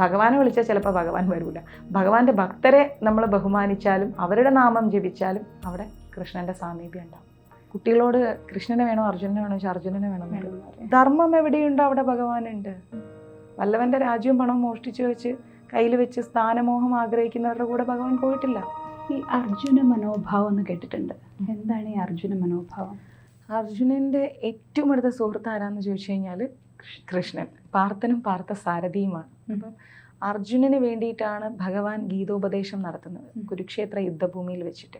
ഭഗവാനെ വിളിച്ചാൽ ചിലപ്പോൾ ഭഗവാൻ വരില്ല ഭഗവാന്റെ ഭക്തരെ നമ്മൾ ബഹുമാനിച്ചാലും അവരുടെ നാമം ജപിച്ചാലും അവിടെ കൃഷ്ണന്റെ സാമീപ്യം ഉണ്ടാവും. കുട്ടികളോട് കൃഷ്ണനെ വേണോ അർജുനനെ വേണോ വെച്ചാൽ അർജുനനെ വേണം ധർമ്മം എവിടെയുണ്ടോ അവിടെ ഭഗവാനുണ്ട്? വല്ലവന്റെ രാജ്യവും പണവും മോഷ്ടിച്ചു വെച്ച് കയ്യിൽ വെച്ച് സ്ഥാനമോഹം ആഗ്രഹിക്കുന്നവരുടെ കൂടെ ഭഗവാൻ പോയിട്ടില്ല. ഈ അർജുന മനോഭാവം എന്ന് കേട്ടിട്ടുണ്ട്. എന്താണ് ഈ അർജുന മനോഭാവം? അർജുനന്റെ ഏറ്റവും അടുത്ത സുഹൃത്ത് ആരാന്ന് ചോദിച്ചു കഴിഞ്ഞാൽ കൃഷ്ണൻ. പാർത്ഥനും പാർത്ഥ സാരഥിയുമാണ് അപ്പം അർജുനന് വേണ്ടിയിട്ടാണ് ഭഗവാൻ ഗീതോപദേശം നടത്തുന്നത് കുരുക്ഷേത്ര യുദ്ധഭൂമിയിൽ വെച്ചിട്ട്.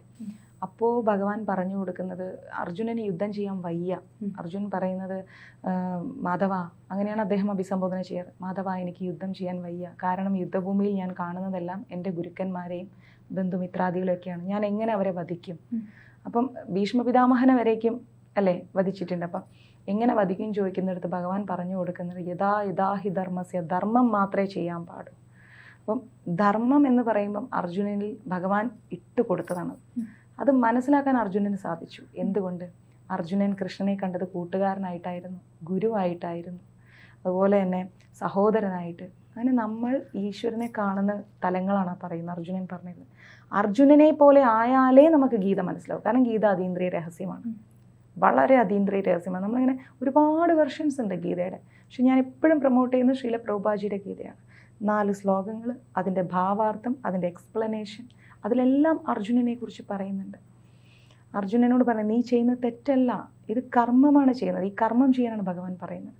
അപ്പോൾ ഭഗവാൻ പറഞ്ഞു കൊടുക്കുന്നത് അർജുനന് യുദ്ധം ചെയ്യാൻ വയ്യ. അർജുൻ പറയുന്നത് മാധവ അങ്ങനെയാണ് അദ്ദേഹം അഭിസംബോധന ചെയ്യാറ് മാധവ എനിക്ക് യുദ്ധം ചെയ്യാൻ വയ്യ. കാരണം യുദ്ധഭൂമിയിൽ ഞാൻ കാണുന്നതെല്ലാം എന്റെ ഗുരുക്കന്മാരെയും ബന്ധുമിത്രാദികളെയൊക്കെയാണ്. ഞാൻ എങ്ങനെ അവരെ വധിക്കും. അപ്പം ഭീഷ്മപിതാമഹനെ വരേക്കും അല്ലേ? വധിച്ചിട്ടുണ്ട്. അപ്പം എങ്ങനെ വധിക്കും ചോദിക്കുന്നിടത്ത് ഭഗവാൻ പറഞ്ഞു കൊടുക്കുന്നത് യഥാ യഥാ ഹി ധർമ്മസ്യ ധർമ്മം മാത്രമേ ചെയ്യാൻ പാടൂ. അപ്പം ധർമ്മം എന്ന് പറയുമ്പം അർജുനനിൽ ഭഗവാൻ ഇട്ട് കൊടുത്തതാണ്. അത് മനസ്സിലാക്കാൻ അർജുനന് സാധിച്ചു. എന്തുകൊണ്ട്? അർജുനൻ കൃഷ്ണനെ കണ്ടത് കൂട്ടുകാരനായിട്ടായിരുന്നു ഗുരുവായിട്ടായിരുന്നു. അതുപോലെ തന്നെ സഹോദരനായിട്ട്. അങ്ങനെ നമ്മൾ ഈശ്വരനെ കാണുന്ന തലങ്ങളാണ് പറയുന്നത് അർജുനൻ പറഞ്ഞത് അർജുനനെ പോലെ ആയാലേ നമുക്ക് ഗീത മനസ്സിലാവും. കാരണം ഗീത അതീന്ദ്രിയ രഹസ്യമാണ്. വളരെ അതീന്ദ്രിയ രഹസ്യമാണ്. നമ്മളിങ്ങനെ ഒരുപാട് വെർഷൻസ് ഉണ്ട് ഗീതയുടെ. പക്ഷെ ഞാൻ എപ്പോഴും പ്രൊമോട്ട് ചെയ്യുന്നത് ശ്രീല പ്രഭുപാജിയുടെ ഗീതയാണ്. നാല് ശ്ലോകങ്ങൾ അതിന്റെ ഭാവാർത്ഥം അതിന്റെ എക്സ്പ്ലനേഷൻ അതിലെല്ലാം അർജുനനെ കുറിച്ച് പറയുന്നുണ്ട്. അർജുനനോട് പറയുന്നത് നീ ചെയ്യുന്ന തെറ്റല്ല ഇത് കർമ്മമാണ് ചെയ്യുന്നത്. ഈ കർമ്മം ചെയ്യാനാണ് ഭഗവാൻ പറയുന്നത്.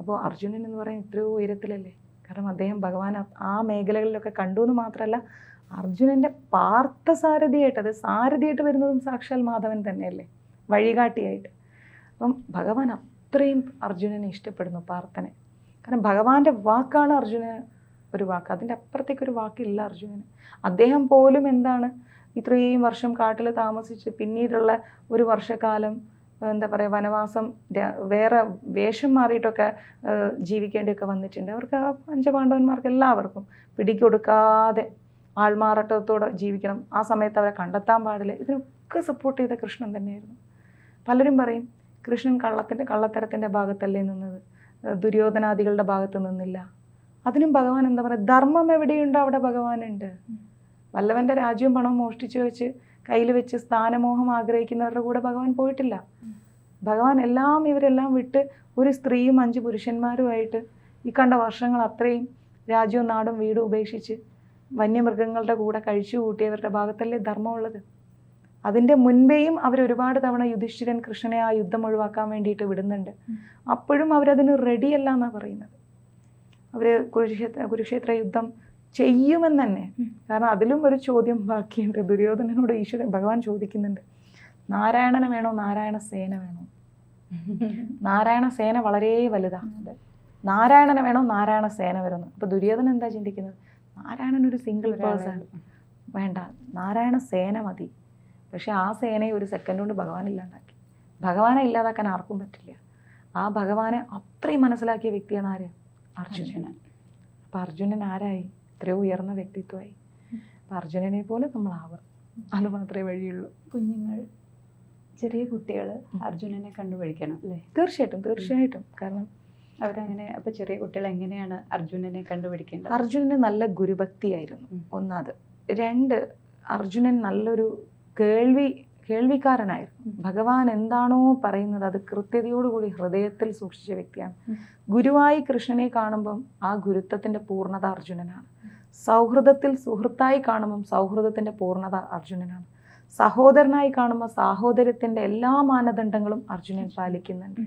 അപ്പോൾ അർജുനൻ എന്ന് പറയുന്നത് എത്രയോ ഉയരത്തിലല്ലേ? കാരണം അദ്ദേഹം ഭഗവാൻ ആ മേഖലകളിലൊക്കെ കണ്ടു എന്ന് മാത്രമല്ല അർജുനന്റെ പാർത്ഥസാരഥിയായിട്ട് അത് സാരഥിയായിട്ട് വരുന്നതും സാക്ഷാൽ മാധവൻ തന്നെയല്ലേ? വഴികാട്ടിയായിട്ട്. അപ്പം ഭഗവാൻ അത്രയും അർജുനനെ ഇഷ്ടപ്പെടുന്നു പാർത്ഥനെ. കാരണം ഭഗവാന്റെ വാക്കാണ് അർജുനന് ഒരു വാക്ക്. അതിന്റെ അപ്പുറത്തേക്ക് ഒരു വാക്കില്ല അർജുനന്. അദ്ദേഹം പോലും എന്താണ് ഇത്രയും വർഷം കാട്ടിൽ താമസിച്ച് പിന്നീടുള്ള ഒരു വർഷക്കാലം എന്താ പറയുക വനവാസം വേറെ വേഷം മാറിയിട്ടൊക്കെ ജീവിക്കേണ്ടിയൊക്കെ വന്നിട്ടുണ്ട്. അവർക്ക് ആ പഞ്ചപാണ്ഡവന്മാർക്ക് എല്ലാവർക്കും പിടികൊടുക്കാതെ ആൾമാറാട്ടത്തോടെ ജീവിക്കണം. ആ സമയത്ത് അവരെ കണ്ടെത്താൻ പാടില്ല. ഇതിനൊക്കെ സപ്പോർട്ട് ചെയ്ത കൃഷ്ണൻ തന്നെയായിരുന്നു. പലരും പറയും കൃഷ്ണൻ കള്ളത്തിന്റെ കള്ളത്തരത്തിന്റെ ഭാഗത്തല്ലേ നിന്നത്? ദുര്യോധനാദികളുടെ ഭാഗത്ത് നിന്നില്ല. അതിനും ഭഗവാൻ എന്താ പറയുക ധർമ്മം എവിടെയുണ്ടോ? അവിടെ ഭഗവാനുണ്ട്. വല്ലവന്റെ രാജ്യവും പണവും മോഷ്ടിച്ചു വെച്ച് കയ്യിൽ വെച്ച് സ്ഥാനമോഹം ആഗ്രഹിക്കുന്നവരുടെ കൂടെ ഭഗവാൻ പോയിട്ടില്ല. ഭഗവാൻ എല്ലാം ഇവരെല്ലാം വിട്ട് ഒരു സ്ത്രീയും അഞ്ച് പുരുഷന്മാരുമായിട്ട് ഈ കണ്ട വർഷങ്ങൾ അത്രയും രാജ്യവും നാടും വീടും ഉപേക്ഷിച്ച് വന്യമൃഗങ്ങളുടെ കൂടെ കഴിച്ചു കൂട്ടിയവരുടെ ഭാഗത്തല്ലേ ധർമ്മമുള്ളത്? അതിന്റെ മുൻപേയും അവർ ഒരുപാട് തവണ യുധിഷ്ഠിരൻ കൃഷ്ണനെ ആ യുദ്ധം ഒഴിവാക്കാൻ വേണ്ടിയിട്ട് വിടുന്നുണ്ട്. അപ്പോഴും അവരതിന് റെഡിയല്ല എന്നാണ് പറയുന്നത്. അവർ കുരുക്ഷേത്ര കുരുക്ഷേത്ര യുദ്ധം ചെയ്യുമെന്ന് തന്നെ. കാരണം അതിലും ഒരു ചോദ്യം ബാക്കിയുണ്ട്. ദുര്യോധനനോട് ഈശ്വരൻ ഭഗവാൻ ചോദിക്കുന്നുണ്ട് നാരായണന് വേണോ? നാരായണ സേന വേണോ? നാരായണ സേന വളരെ വലുതാണ് നാരായണന് വേണോ? നാരായണ സേന വരുന്നു. അപ്പൊ ദുര്യോധനൻ എന്താ ചിന്തിക്കുന്നത്? നാരായണൻ ഒരു സിംഗിൾ പേഴ്സൺ വേണ്ട. നാരായണ സേന മതി. പക്ഷെ ആ സേനയെ ഒരു സെക്കൻഡ് കൊണ്ട് ഭഗവാൻ ഇല്ലാണ്ടാക്കി ഭഗവാനെ ഇല്ലാതാക്കാൻ ആർക്കും പറ്റില്ല. ആ ഭഗവാനെ അത്രയും മനസ്സിലാക്കിയ വ്യക്തിയാണ് ആര്? അർജുനൻ. അപ്പം അർജുനൻ ആരായി? എത്രയോ ഉയർന്ന വ്യക്തിത്വമായി. അപ്പം അർജുനനെ പോലെ നമ്മളാവുക അത് മാത്രമേ വഴിയുള്ളൂ. കുഞ്ഞുങ്ങൾ ചെറിയ കുട്ടികൾ അർജുനനെ കണ്ടുപിടിക്കണം അല്ലേ? തീർച്ചയായിട്ടും തീർച്ചയായിട്ടും. കാരണം അവരങ്ങനെ അപ്പൊ ചെറിയ കുട്ടികൾ എങ്ങനെയാണ് അർജുനനെ കണ്ടുപിടിക്കേണ്ടത് അർജുനന് നല്ല ഗുരുഭക്തിയായിരുന്നു ഒന്നത്. രണ്ട് അർജുനൻ നല്ലൊരു കേൾവി കേൾവിക്കാരനായിരുന്നു. ഭഗവാൻ എന്താണോ പറയുന്നത് അത് കൃത്യതയോടുകൂടി ഹൃദയത്തിൽ സൂക്ഷിച്ച വ്യക്തിയാണ്. ഗുരുവായി കൃഷ്ണനെ കാണുമ്പം ആ ഗുരുത്വത്തിന്റെ പൂർണത അർജുനനാണ്. സൗഹൃദത്തിൽ സുഹൃത്തായി കാണുമ്പം സൗഹൃദത്തിന്റെ പൂർണത അർജുനനാണ്. സഹോദരനായി കാണുമ്പോൾ സാഹോദര്യത്തിന്റെ എല്ലാ മാനദണ്ഡങ്ങളും അർജുനൻ പാലിക്കുന്നുണ്ട്.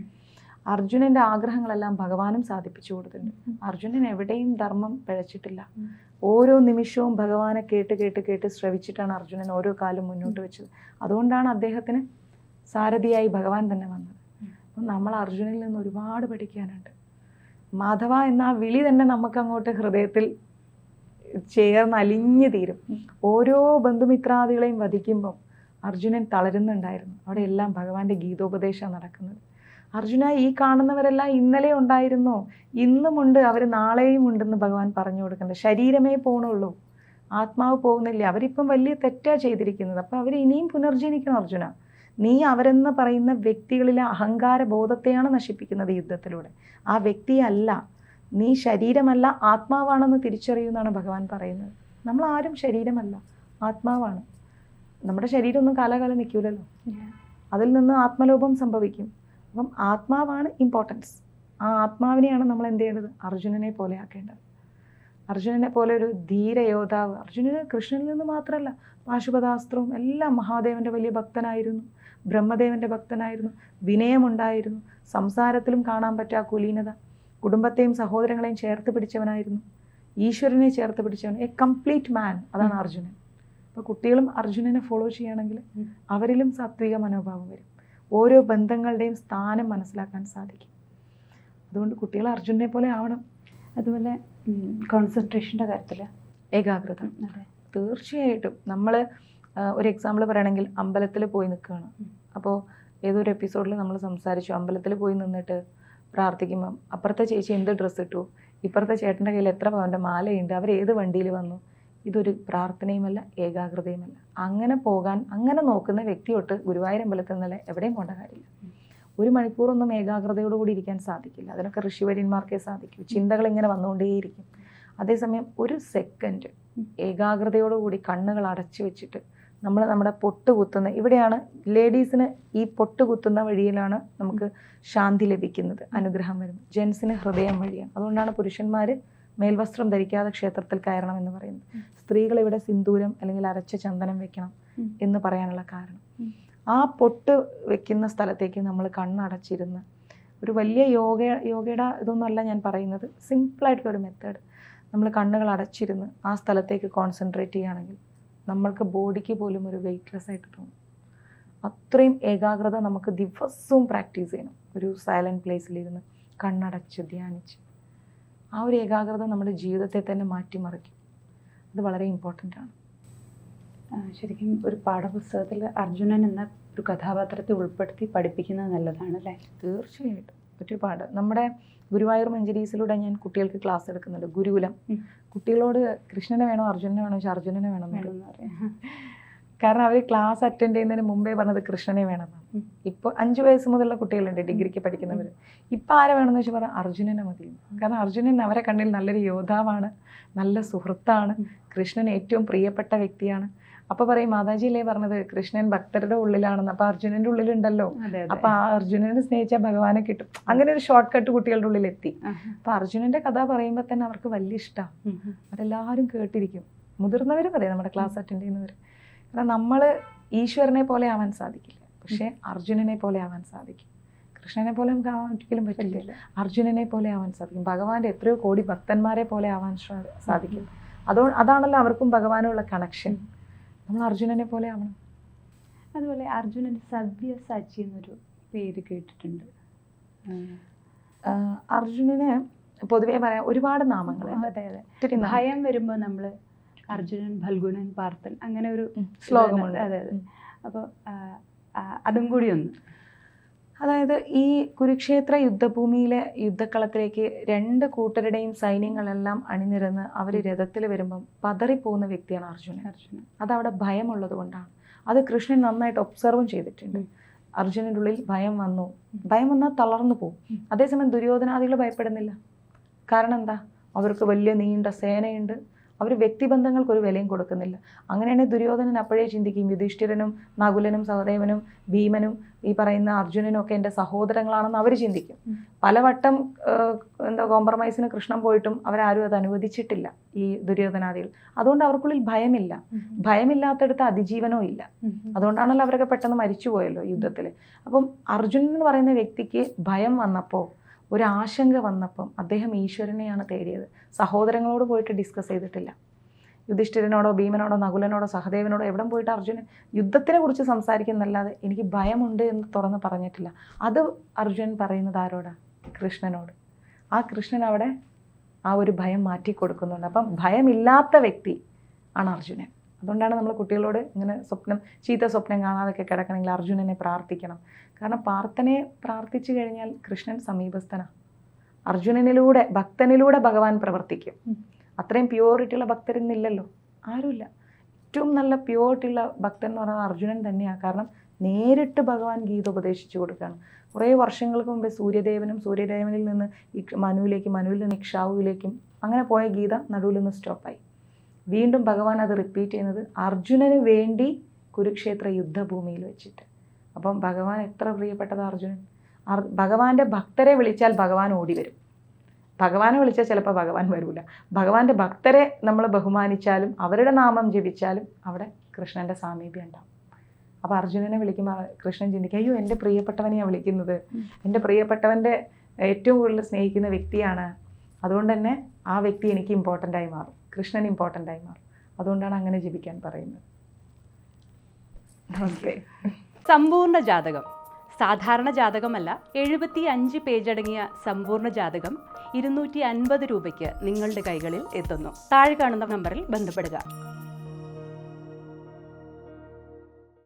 അർജുനന്റെ ആഗ്രഹങ്ങളെല്ലാം ഭഗവാനും സാധിപ്പിച്ചു കൊടുത്തിട്ടുണ്ട്. അർജുനൻ എവിടെയും ധർമ്മം പിഴച്ചിട്ടില്ല. ഓരോ നിമിഷവും ഭഗവാനെ കേട്ട് കേട്ട് കേട്ട് ശ്രവിച്ചിട്ടാണ് അർജുനൻ ഓരോ കാലം മുന്നോട്ട് വെച്ചത്. അതുകൊണ്ടാണ് അദ്ദേഹത്തിന് സാരഥിയായി ഭഗവാൻ തന്നെ വന്നത്. അപ്പം നമ്മൾ അർജുനിൽ നിന്ന് ഒരുപാട് പഠിക്കാനുണ്ട്. മാധവ എന്ന ആ വിളി തന്നെ നമുക്ക് അങ്ങോട്ട് ഹൃദയത്തിൽ ചേർന്ന് അലിഞ്ഞു തീരും. ഓരോ ബന്ധുമിത്രാദികളെയും വധിക്കുമ്പം അർജുനൻ തളരുന്നുണ്ടായിരുന്നു. അവിടെ എല്ലാം ഭഗവാന്റെ ഗീതോപദേശം നടക്കുന്നത്. അർജുന ഈ കാണുന്നവരെല്ലാം ഇന്നലെ ഉണ്ടായിരുന്നു. ഇന്നുമുണ്ട് അവർ നാളെയും ഉണ്ടെന്ന് ഭഗവാൻ പറഞ്ഞു കൊടുക്കുന്നുണ്ട്. ശരീരമേ പോണുള്ളൂ. ആത്മാവ് പോകുന്നില്ല. അവരിപ്പം വലിയ തെറ്റാ ചെയ്തിരിക്കുന്നത്. അപ്പോൾ അവർ ഇനിയും പുനർജനിക്കണം അർജുന. നീ അവരെന്ന് പറയുന്ന വ്യക്തികളിലെ അഹങ്കാര ബോധത്തെയാണ് നശിപ്പിക്കുന്നത് യുദ്ധത്തിലൂടെ. ആ വ്യക്തിയല്ല. നീ ശരീരമല്ല ആത്മാവാണെന്ന് തിരിച്ചറിയുമെന്നാണ് ഭഗവാൻ പറയുന്നത്. നമ്മൾ ആരും ശരീരമല്ല ആത്മാവാണ്. നമ്മുടെ ശരീരമൊന്നും കാലാകാലം നിൽക്കൂലല്ലോ. അതിൽ നിന്ന് ആത്മലോപം സംഭവിക്കും. അപ്പം ആത്മാവാണ് ഇമ്പോർട്ടൻസ് ആ ആത്മാവിനെയാണ് നമ്മൾ എന്ത് ചെയ്യേണ്ടത്? അർജുനനെ പോലെ ആക്കേണ്ടത്. അർജുനനെ പോലെ ഒരു ധീര യോദ്ധാവ്. അർജുനന് കൃഷ്ണനിൽ നിന്ന് മാത്രമല്ല പാശുപതാസ്ത്രവും എല്ലാം മഹാദേവന്റെ വലിയ ഭക്തനായിരുന്നു. ബ്രഹ്മദേവന്റെ ഭക്തനായിരുന്നു. വിനയമുണ്ടായിരുന്നു. സംസാരത്തിലും കാണാൻ പറ്റാ കുലീനത. കുടുംബത്തെയും സഹോദരങ്ങളെയും ചേർത്ത് പിടിച്ചവനായിരുന്നു. ഈശ്വരനെ ചേർത്ത് പിടിച്ചവൻ. എ കംപ്ലീറ്റ് മാൻ അതാണ്. അർജുനൻ. അപ്പോൾ കുട്ടികളും അർജുനനെ ഫോളോ ചെയ്യുകയാണെങ്കിൽ അവരിലും സാത്വിക മനോഭാവം വരും. ഓരോ ബന്ധങ്ങളുടെയും സ്ഥാനം മനസ്സിലാക്കാൻ സാധിക്കും. അതുകൊണ്ട് കുട്ടികൾ അർജുനെ പോലെ ആവണം. അതുപോലെ കോൺസെൻട്രേഷന്റെ കാര്യത്തിൽ ഏകാഗ്രത. അതെ. തീർച്ചയായിട്ടും നമ്മൾ ഒരു എക്സാമ്പിൾ പറയുകയാണെങ്കിൽ അമ്പലത്തിൽ പോയി നിൽക്കുകയാണ്. അപ്പോൾ ഏതൊരു എപ്പിസോഡിൽ നമ്മൾ സംസാരിച്ചു അമ്പലത്തിൽ പോയി നിന്നിട്ട് പ്രാർത്ഥിക്കുമ്പം അപ്പുറത്തെ ചേച്ചി എന്ത് ഡ്രസ്സ് ഇട്ടു? ഇപ്പുറത്തെ ചേട്ടന്റെ കയ്യിൽ എത്ര പവന്റെ മാലയുണ്ട്? അവർ ഏത് വണ്ടിയിൽ വന്നു? ഇതൊരു പ്രാർത്ഥനയുമല്ല ഏകാഗ്രതയുമല്ല. അങ്ങനെ പോകാൻ അങ്ങനെ നോക്കുന്ന വ്യക്തിയൊട്ട് ഗുരുവായൂരമ്പലത്തിൽ നിന്നല്ല എവിടെയും പോകേണ്ട കാര്യമില്ല. ഒരു മണിക്കൂറൊന്നും ഏകാഗ്രതയോടുകൂടി ഇരിക്കാൻ സാധിക്കില്ല. അതിനൊക്കെ ഋഷിവര്യന്മാർക്കേ സാധിക്കൂ. ചിന്തകൾ ഇങ്ങനെ വന്നുകൊണ്ടേയിരിക്കും. അതേസമയം ഒരു സെക്കൻഡ് ഏകാഗ്രതയോടുകൂടി കണ്ണുകൾ അടച്ചു വെച്ചിട്ട് നമ്മൾ നമ്മുടെ പൊട്ട് കുത്തുന്ന ഇവിടെയാണ് ലേഡീസിന് ഈ പൊട്ട് കുത്തുന്ന വഴിയിലാണ് നമുക്ക് ശാന്തി ലഭിക്കുന്നത് അനുഗ്രഹം വരുന്നത്. ജെൻസിന് ഹൃദയം വഴിയാണ്. അതുകൊണ്ടാണ് പുരുഷന്മാർ മേൽവസ്ത്രം ധരിക്കാതെ ക്ഷേത്രത്തിൽ കയറണം എന്ന് പറയുന്നത്. സ്ത്രീകൾ ഇവിടെ സിന്ദൂരം അല്ലെങ്കിൽ അരച്ച ചന്ദനം വെക്കണം എന്ന് പറയാനുള്ള കാരണം. ആ പൊട്ട് വെക്കുന്ന സ്ഥലത്തേക്ക് നമ്മൾ കണ്ണടച്ചിരുന്ന് ഒരു വലിയ യോഗ യോഗയുടെ ഇതൊന്നുമല്ല ഞാൻ പറയുന്നത്. സിമ്പിളായിട്ടുള്ള ഒരു മെത്തേഡ്. നമ്മൾ കണ്ണുകൾ അടച്ചിരുന്ന് ആ സ്ഥലത്തേക്ക് കോൺസെൻട്രേറ്റ് ചെയ്യുകയാണെങ്കിൽ നമ്മൾക്ക് ബോഡിക്ക് പോലും ഒരു വെയ്റ്റ്ലെസ് ആയിട്ട് തോന്നും. അത്രയും ഏകാഗ്രത നമുക്ക് ദിവസവും പ്രാക്ടീസ് ചെയ്യണം. ഒരു സൈലന്റ് പ്ലേസിലിരുന്ന് കണ്ണടച്ച് ധ്യാനിച്ച്. ആ ഒരു ഏകാഗ്രത നമ്മുടെ ജീവിതത്തെ തന്നെ മാറ്റിമറിക്കും. അത് വളരെ ഇമ്പോർട്ടന്റ് ആണ്. ശരിക്കും ഒരു പാഠപുസ്തകത്തിൽ അർജുനൻ എന്ന ഒരു കഥാപാത്രത്തെ ഉൾപ്പെടുത്തി പഠിപ്പിക്കുന്നത് നല്ലതാണ് അല്ലേ? തീർച്ചയായിട്ടും. ഒരുപാട് നമ്മുടെ ഗുരുവായൂർ മഞ്ചരീസിലൂടെ ഞാൻ കുട്ടികൾക്ക് ക്ലാസ് എടുക്കുന്നുണ്ട്. ഗുരുകുലം. കുട്ടികളോട് കൃഷ്ണനെ വേണോ അർജുനനെ വേണോ വെച്ചാൽ അർജുനനെ. വേണമെന്ന് പറയാം. കാരണം അവർ ക്ലാസ് അറ്റൻഡ് ചെയ്യുന്നതിന് മുമ്പേ പറഞ്ഞത് കൃഷ്ണനെ വേണമെന്നാണ്. ഇപ്പോൾ അഞ്ച് വയസ്സ് മുതലുള്ള കുട്ടികളുണ്ട് ഡിഗ്രിക്ക് പഠിക്കുന്നവർ ഇപ്പം ആരെ വേണമെന്ന് വെച്ചാൽ പറയാം അർജുനനെ മതി. കാരണം അർജുനൻ അവരെ കണ്ണിൽ നല്ലൊരു യോദ്ധാവാണ് നല്ല സുഹൃത്താണ് കൃഷ്ണൻ ഏറ്റവും പ്രിയപ്പെട്ട വ്യക്തിയാണ്. അപ്പൊ പറയും മാതാജിയിലേ പറഞ്ഞത്? കൃഷ്ണൻ ഭക്തരുടെ ഉള്ളിലാണെന്ന്. അപ്പൊ അർജുനന്റെ ഉള്ളിലുണ്ടല്ലോ. അപ്പൊ ആ അർജുനനെ സ്നേഹിച്ച ഭഗവാനെ കിട്ടും. അങ്ങനെ ഒരു ഷോർട്ട് കട്ട് കുട്ടികളുടെ ഉള്ളിൽ എത്തി. അപ്പൊ അർജുനന്റെ കഥ പറയുമ്പോൾ തന്നെ അവർക്ക് വലിയ ഇഷ്ടമാണ്. അതെല്ലാവരും കേട്ടിരിക്കും. മുതിർന്നവരും അതെ നമ്മുടെ ക്ലാസ് അറ്റൻഡ് ചെയ്യുന്നവർ കാരണം നമ്മൾ ഈശ്വരനെ പോലെ ആവാൻ സാധിക്കില്ല. പക്ഷേ അർജുനനെ പോലെ ആവാൻ സാധിക്കും. കൃഷ്ണനെ പോലെ നമുക്ക് ആവാൻ ഒരിക്കലും പറ്റില്ല. അർജുനനെ പോലെ ആവാൻ സാധിക്കും. ഭഗവാന്റെ എത്രയോ കോടി ഭക്തന്മാരെ പോലെ ആവാൻ സാധിക്കും. അതോ അതാണല്ലോ അവർക്കും ഭഗവാനുള്ള കണക്ഷൻ നമ്മൾ അർജുനനെ പോലെ ആവണം. അതുപോലെ അർജുനൻ സവ്യസാച്ചി എന്നൊരു പേര് കേട്ടിട്ടുണ്ട്. അർജുനന് പൊതുവേ പറയാം ഒരുപാട് നാമങ്ങൾ. ഭയം വരുമ്പോൾ നമ്മൾ അർജുനൻ ഫൽഗുനൻ പാർത്ഥൻ അങ്ങനെ ഒരു ശ്ലോകമുണ്ട്. അതെ അതെ. അപ്പോൾ അതും കൂടി ഒന്ന്. അതായത് ഈ കുരുക്ഷേത്ര യുദ്ധഭൂമിയിലെ യുദ്ധക്കളത്തിലേക്ക് രണ്ട് കൂട്ടരുടെയും സൈന്യങ്ങളെല്ലാം അണിനിരന്ന് അവർ രഥത്തിൽ വരുമ്പം പതറിപ്പോകുന്ന വ്യക്തിയാണ് അർജുനൻ. അർജുനൻ. അതവിടെ ഭയമുള്ളത് കൊണ്ടാണ്. അത് കൃഷ്ണൻ നന്നായിട്ട് ഒബ്സർവും ചെയ്തിട്ടുണ്ട്. അർജുനന്റെ ഉള്ളിൽ ഭയം വന്നു. ഭയം വന്നാൽ തളർന്നു പോകും. അതേസമയം ദുര്യോധനാദികൾ ഭയപ്പെടുന്നില്ല. കാരണം എന്താ? അവർക്ക് വലിയ നീണ്ട സേനയുണ്ട്. അവർ വ്യക്തിബന്ധങ്ങൾക്ക് ഒരു വിലയും കൊടുക്കുന്നില്ല. അങ്ങനെയാണെങ്കിൽ ദുര്യോധനൻ അപ്പോഴേ ചിന്തിക്കും യുധിഷ്ഠിരനും നകുലനും സഹദേവനും ഭീമനും ഈ പറയുന്ന അർജുനനും ഒക്കെ എന്റെ സഹോദരങ്ങളാണെന്ന് അവർ ചിന്തിക്കും. പലവട്ടം എന്താ കോംപ്രമൈസിന് കൃഷ്ണൻ പോയിട്ടും അവരാരും അത് അനുവദിച്ചിട്ടില്ല ഈ ദുര്യോധനാദികൾ അതുകൊണ്ട് അവർക്കുള്ളിൽ ഭയമില്ല. ഭയമില്ലാത്തടത്ത് അതിജീവനവും ഇല്ല. അതുകൊണ്ടാണല്ലോ അവരൊക്കെ പെട്ടെന്ന് മരിച്ചുപോയല്ലോ യുദ്ധത്തിൽ അപ്പം അർജുനൻ എന്ന് പറയുന്ന വ്യക്തിക്ക് ഭയം വന്നപ്പോൾ ഒരു ആശങ്ക വന്നപ്പം അദ്ദേഹം ഈശ്വരനെയാണ് തേടിയത്. സഹോദരങ്ങളോട് പോയിട്ട് ഡിസ്കസ് ചെയ്തിട്ടില്ല. യുധിഷ്ഠിരനോടോ ഭീമനോടോ നകുലനോടോ സഹദേവനോടോ എവിടെ പോയിട്ട് അർജുനൻ യുദ്ധത്തിനെ കുറിച്ച് സംസാരിക്കുന്നല്ലാതെ എനിക്ക് ഭയമുണ്ട് എന്ന് തുറന്ന് പറഞ്ഞിട്ടില്ല. അത് അർജുനൻ പറയുന്നത് ആരോടാണ് കൃഷ്ണനോട്. ആ കൃഷ്ണൻ അവിടെ ആ ഒരു ഭയം മാറ്റി കൊടുക്കുന്നുണ്ട് അപ്പം ഭയമില്ലാത്ത വ്യക്തി ആണ് അർജുനൻ. അതുകൊണ്ടാണ് നമ്മൾ കുട്ടികളോട് ഇങ്ങനെ സ്വപ്നം ചീത്ത സ്വപ്നം കാണാതൊക്കെ കിടക്കണമെങ്കിൽ അർജുനനെ പ്രാർത്ഥിക്കണം. കാരണം പ്രാർത്ഥനയെ പ്രാർത്ഥിച്ചു കഴിഞ്ഞാൽ കൃഷ്ണൻ സമീപസ്ഥനാണ് അർജുനനിലൂടെ ഭക്തനിലൂടെ ഭഗവാൻ പ്രവർത്തിക്കും. അത്രയും പ്യൂരിറ്റി ഉള്ള ഭക്തരിന്നില്ലല്ലോ ആരുമില്ല. ഏറ്റവും നല്ല പ്യൂരിറ്റി ഉള്ള ഭക്തൻ എന്ന് പറയുന്നത് അർജുനൻ തന്നെയാണ് കാരണം നേരിട്ട് ഭഗവാൻ ഗീത ഉപദേശിച്ചു കൊടുക്കുകയാണ്. കുറേ വർഷങ്ങൾക്ക് മുമ്പേ സൂര്യദേവനും സൂര്യദേവനിൽ നിന്ന് മനുവിലേക്കും മനുവിൽ നിന്ന് ഇക്ഷാവുവിലേക്കും അങ്ങനെ പോയ ഗീത നടുവിൽ നിന്ന് സ്റ്റോപ്പായി വീണ്ടും ഭഗവാൻ അത് റിപ്പീറ്റ് ചെയ്യുന്നത് അർജുനന് വേണ്ടി കുരുക്ഷേത്ര യുദ്ധഭൂമിയിൽ വെച്ചിട്ട്. അപ്പം ഭഗവാൻ എത്ര പ്രിയപ്പെട്ടത് അർജുനൻ? അർ ഭഗവാന്റെ ഭക്തരെ വിളിച്ചാൽ ഭഗവാൻ ഓടി വരും. ഭഗവാനെ വിളിച്ചാൽ ചിലപ്പോൾ ഭഗവാൻ വരില്ല ഭഗവാന്റെ ഭക്തരെ നമ്മൾ ബഹുമാനിച്ചാലും അവരുടെ നാമം ജപിച്ചാലും അവിടെ കൃഷ്ണന്റെ സാമീപ്യം ഉണ്ടാവും. അപ്പോൾ അർജുനനെ വിളിക്കുമ്പോൾ കൃഷ്ണൻ ചിന്തിക്കുക അയ്യോ എന്റെ പ്രിയപ്പെട്ടവനെയാണ് വിളിക്കുന്നത്. എന്റെ പ്രിയപ്പെട്ടവന്റെ ഏറ്റവും കൂടുതൽ സ്നേഹിക്കുന്ന വ്യക്തിയാണ്. അതുകൊണ്ട് തന്നെ ആ വ്യക്തി എനിക്ക് ഇമ്പോർട്ടന്റ് ആയി മാറും. കൃഷ്ണൻ ഇമ്പോർട്ടന്റ് ആയി മാറും. അതുകൊണ്ടാണ് അങ്ങനെ ജീവിക്കാൻ പറയുന്നത്. ഓക്കെ സമ്പൂർണ ജാതകം. സാധാരണ ജാതകമല്ല എഴുപത്തി അഞ്ച് പേജടങ്ങിയ സമ്പൂർണ ജാതകം ഇരുന്നൂറ്റി അൻപത് രൂപയ്ക്ക് നിങ്ങളുടെ കൈകളിൽ എത്തുന്നു. താഴെ കാണുന്ന നമ്പറിൽ ബന്ധപ്പെടുക.